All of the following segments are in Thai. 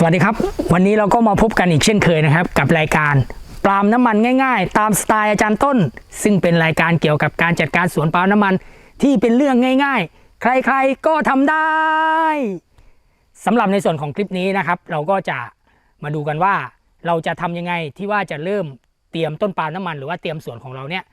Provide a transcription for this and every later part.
สวัสดีครับ วันนี้เราก็มาพบกันอีกเช่นเคยนะครับ กับรายการปาล์มน้ำมันง่าย ๆ ตามสไตล์อาจารย์ต้น ซึ่งเป็นรายการเกี่ยวกับการจัดการสวนปาล์มน้ำมันที่เป็นเรื่องง่าย ๆ ใครๆก็ทำได้สำหรับในส่วนของคลิปนี้นะครับ เราก็จะมาดูกันว่าเราจะทำยังไงที่ว่าจะเริ่มเตรียมต้นปาล์มน้ำมัน หรือว่าเตรียมสวนของเราเนี่ย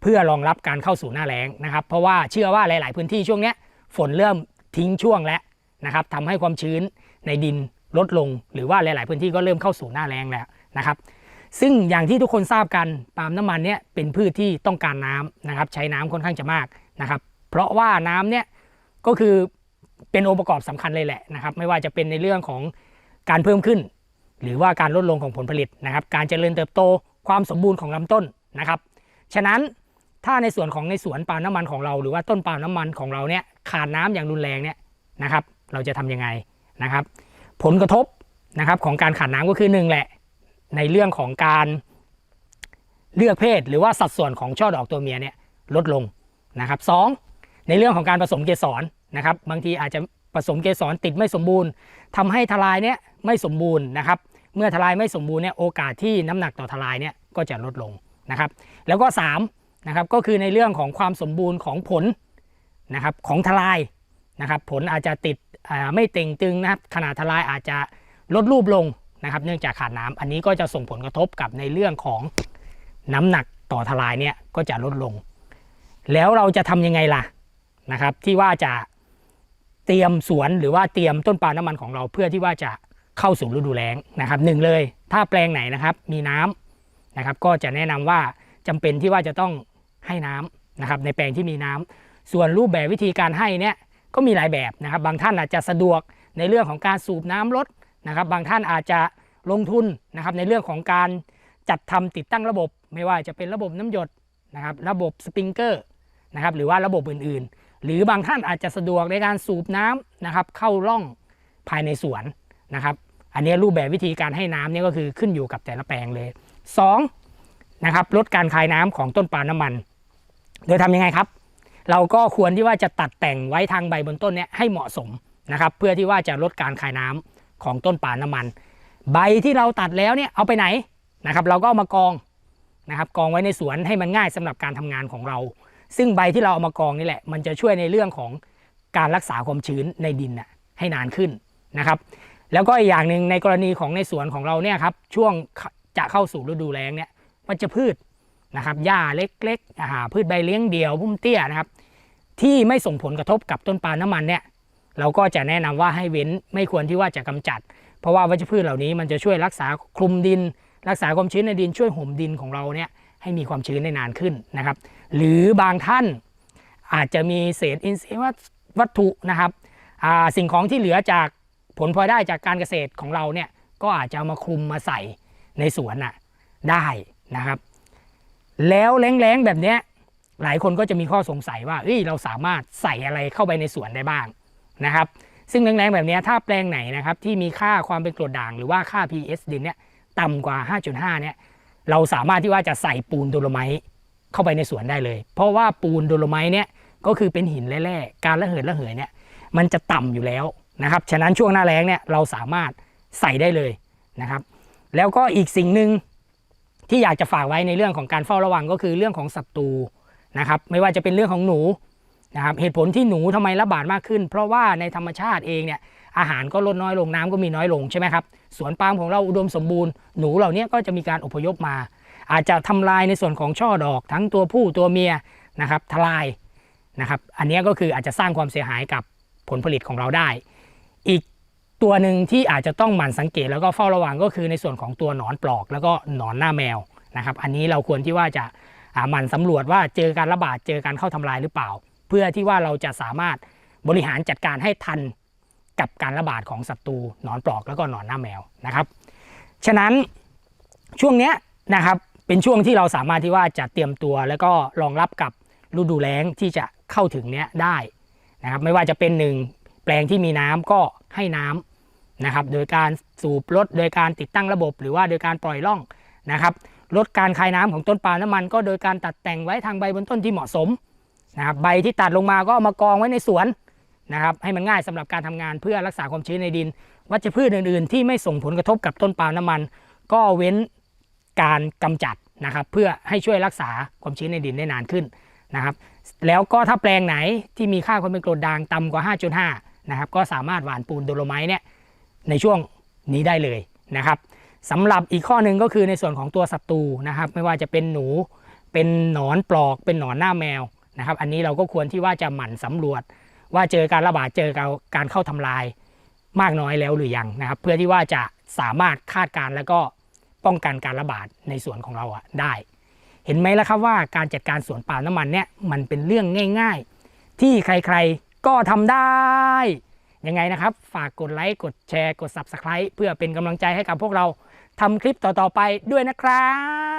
เพื่อรองรับการเข้าสู่หน้าแล้งนะครับ เพราะว่าเชื่อว่าหลาย ๆ พื้นที่ช่วงนี้ฝนเริ่มทิ้งช่วงแล้วนะครับทำให้ความชื้นในดิน ลดลง หรือว่าหลาย ๆ พื้นที่ก็เริ่มเข้าสู่หน้าแล้งแล้วนะครับ ซึ่งอย่างที่ทุกคนทราบกันปาล์มน้ำมันเนี่ยเป็นพืชที่ต้องการน้ำนะครับ ใช้น้ำค่อนข้างจะมากนะครับ เพราะว่าน้ำเนี่ยก็คือเป็นองค์ประกอบสำคัญเลยแหละนะครับ ไม่ว่าจะเป็นในเรื่องของการเพิ่มขึ้น หรือว่าการลดลงของผลผลิตนะครับ การเจริญเติบโตความสมบูรณ์ของลำต้นนะครับ ฉะนั้นถ้าในส่วนของในสวนปาล์มน้ำมันของเรา หรือว่าต้นปาล์มน้ำมันของเราเนี่ยขาดน้ำอย่างรุนแรงเนี่ยนะครับ เราจะทำยังไงนะครับ ผลกระทบนะครับของการขาดน้ำก็คือหนึ่งแหละ ในเรื่องของการเลือกเพศหรือว่าสัดส่วนของช่อดอกตัวเมียเนี่ยลดลงนะครับสองในเรื่องของการผสมเกสรนะครับ บางทีอาจจะผสมเกสรติดไม่สมบูรณ์ทำให้ทลายเนี่ยไม่สมบูรณ์นะครับ เมื่อทลายไม่สมบูรณ์เนี่ยโอกาสที่น้ำหนักต่อทลายเนี่ยก็จะลดลงนะครับ แล้วก็3นะครับก็คือในเรื่องของความสมบูรณ์ของผลนะครับของทลายนะครับ ผลอาจจะติด ไม่เต่งตึงนะครับขนาดทลายอาจจะลดรูปลงนะครับเนื่องจากขาดน้ำอันนี้ก็จะส่งผลกระทบกับในเรื่องของน้ำหนักต่อทลายเนี่ยก็จะลดลง แล้วเราจะทำยังไงล่ะนะครับที่ว่าจะเตรียมสวนหรือว่าเตรียมต้นปาล์มน้ำมันของเราเพื่อที่ว่าจะเข้าสู่ฤดูแล้งนะครับหนึ่งเลย ถ้าแปลงไหนนะครับมีน้ำนะครับก็จะแนะนำว่าจำเป็นที่ว่าจะต้องให้น้ำนะครับในแปลงที่มีน้ำส่วนรูปแบบวิธีการให้เนี่ย ก็มีหลายแบบนะครับ บางท่านอาจจะสะดวกในเรื่องของการสูบน้ำลดนะครับ บางท่านอาจจะลงทุนนะครับในเรื่องของการจัดทำติดตั้งระบบ ไม่ว่าจะเป็นระบบน้ำหยดนะครับ ระบบสปริงเกอร์นะครับหรือว่าระบบอื่นๆ หรือบางท่านอาจจะสะดวกในการสูบน้ำนะครับ เข้าร่องภายในสวนนะครับ อันนี้รูปแบบวิธีการให้น้ำเนี่ยก็คือขึ้นอยู่กับแต่ละแปลงเลย2นะครับลดการคายน้ำของต้นปาล์มน้ำมัน โดยทำยังไงครับ เราก็ควรที่ว่าจะตัดแต่งไว้ทางใบบนต้นเนี่ยให้เหมาะสมนะครับเพื่อที่ว่าจะลดการคายน้ำของต้นปาล์มน้ำมัน ใบที่เราตัดแล้วเนี่ยเอาไปไหนนะครับ เราก็เอามากองนะครับกองไว้ในสวนให้มันง่ายสำหรับการทำงานของเรา ซึ่งใบที่เราเอามากองนี่แหละ มันจะช่วยในเรื่องของการรักษาความชื้นในดินน่ะให้นานขึ้นนะครับ แล้วก็อีกอย่างหนึ่งในกรณีของในสวนของเราเนี่ยครับช่วงจะเข้าสู่ฤดูแล้งเนี่ยมันจะพืช นะครับหญ้าเล็กๆพืชใบเลี้ยงเดี่ยวพุ่มเตี้ยนะครับ ที่ไม่ส่งผลกระทบกับต้นปาล์มน้ำมันเนี่ยเราก็จะแนะนำว่าให้เว้นไม่ควรที่ว่าจะกำจัด เพราะว่าวัชพืชเหล่านี้มันจะช่วยรักษาคลุมดิน รักษาความชื้นในดินช่วยห่มดินของเราเนี่ยให้มีความชื้นได้นานขึ้นนะครับ หรือบางท่านอาจจะมีเศษอินทรีย์วัตถุนะครับสิ่งของที่เหลือจากผลพลอยได้จากการเกษตรของเราเนี่ยก็อาจจะเอามาคลุมมาใส่ในสวนน่ะได้นะครับ แล้วแล้งๆแบบเนี้ยหลายคนก็จะมีข้อสงสัยว่าเอ้ยเราสามารถใส่อะไรเข้าไปในสวนได้บ้างนะครับ ซึ่งแรงๆแบบนี้ถ้าแปลงไหนนะครับที่มีค่าความเป็นกรดด่างหรือว่าค่า pH ดินเนี่ยต่ำกว่า 5.5 เนี่ยเราสามารถที่ว่าจะใส่ปูนโดโลไมต์เข้าไปในสวนได้เลย เพราะว่าปูนโดโลไมต์เนี่ยก็คือเป็นหินแร่ๆการระเหยระเหยเนี่ยมันจะต่ำอยู่แล้วนะครับฉะนั้นช่วงหน้าแล้งเนี่ยเราสามารถใส่ได้เลยนะครับ แล้วก็อีกสิ่งหนึ่ง ที่อยากจะฝากไว้ในเรื่องของการเฝ้าระวังก็คือเรื่องของศัตรูนะครับ ไม่ว่าจะเป็นเรื่องของหนูนะครับเหตุผลที่หนูทำไมระบาดมากขึ้น เพราะว่าในธรรมชาติเองเนี่ยอาหารก็ลดน้อยลงน้ำก็มีน้อยลงใช่ไหมครับสวนปาล์มของเราอุดมสมบูรณ์หนูเหล่านี้ก็จะมีการอพยพมา อาจจะทำลายในส่วนของช่อดอก ทั้งตัวผู้ตัวเมียนะครับทลายนะครับ อันนี้ก็คืออาจจะสร้างความเสียหายกับผลผลิตของเราได้ อีก ตัวหนึ่งที่อาจจะต้องหมั่นสังเกตแล้วก็เฝ้าระวังก็คือในส่วนของตัวหนอนปลอก แล้วก็หนอนหน้าแมวนะครับ อันนี้เราควรที่ว่าจะหมั่นสำรวจว่าเจอการระบาดเจอการเข้าทำลายหรือเปล่า เพื่อที่ว่าเราจะสามารถบริหารจัดการให้ทันกับการระบาดของศัตรูหนอนปลอกแล้วก็หนอนหน้าแมวนะครับ ฉะนั้นช่วงเนี้ยนะครับเป็นช่วงที่เราสามารถที่ว่าจะเตรียมตัว แล้วก็รองรับกับฤดูแล้งที่จะเข้าถึงเนี้ยได้นะครับ ไม่ว่าจะเป็นหนึ่งแปลงที่มีน้ำก็ให้น้ำ นะครับ โดยการสูบลดโดยการติดตั้งระบบ หรือว่าโดยการปล่อยร่องนะครับลดการคายน้ำของต้นปาล์มน้ำมันก็โดยการตัดแต่งไว้ทางใบบนต้นที่เหมาะสมนะครับใบที่ตัดลงมาก็เอามากองไว้ในสวนนะครับให้มันง่ายสำหรับการทำงานเพื่อรักษาความชื้นในดิน วัชพืชอื่น ๆ ที่ไม่ส่งผลกระทบกับต้นปาล์มน้ำมัน ก็เว้นการกำจัดนะครับเพื่อให้ช่วยรักษาความชื้นในดินได้นานขึ้นนะครับแล้วก็ถ้าแปลงไหนที่มีค่าความเป็นกรดด่างต่ำกว่า 5.5นะครับก็สามารถหว่านปูนโดโลไมต์เนี่ย ในช่วงนี้ได้เลยนะครับสำหรับอีกข้อหนึ่งก็คือในส่วนของตัวศัตรูนะครับ ไม่ว่าจะเป็นหนูเป็นหนอนปลอกเป็นหนอนหน้าแมวนะครับ อันนี้เราก็ควรที่ว่าจะหมั่นสำรวจ ว่าเจอการระบาดเจอการเข้าทำลายมากน้อยแล้วหรือยังนะครับ เพื่อที่ว่าจะสามารถคาดการณ์แล้วก็ป้องกันการระบาดในสวนของเราอะได้ เห็นไหมล่ะครับว่าการจัดการสวนปาล์มน้ำมันเนี่ยมันเป็นเรื่องง่าย ๆ ที่ใครๆก็ทำได้ ยังไงนะครับ ฝากกดไลค์กดแชร์กด Subscribe เพื่อเป็นกำลังใจให้กับพวกเราทำคลิปต่อๆไปด้วยนะครับ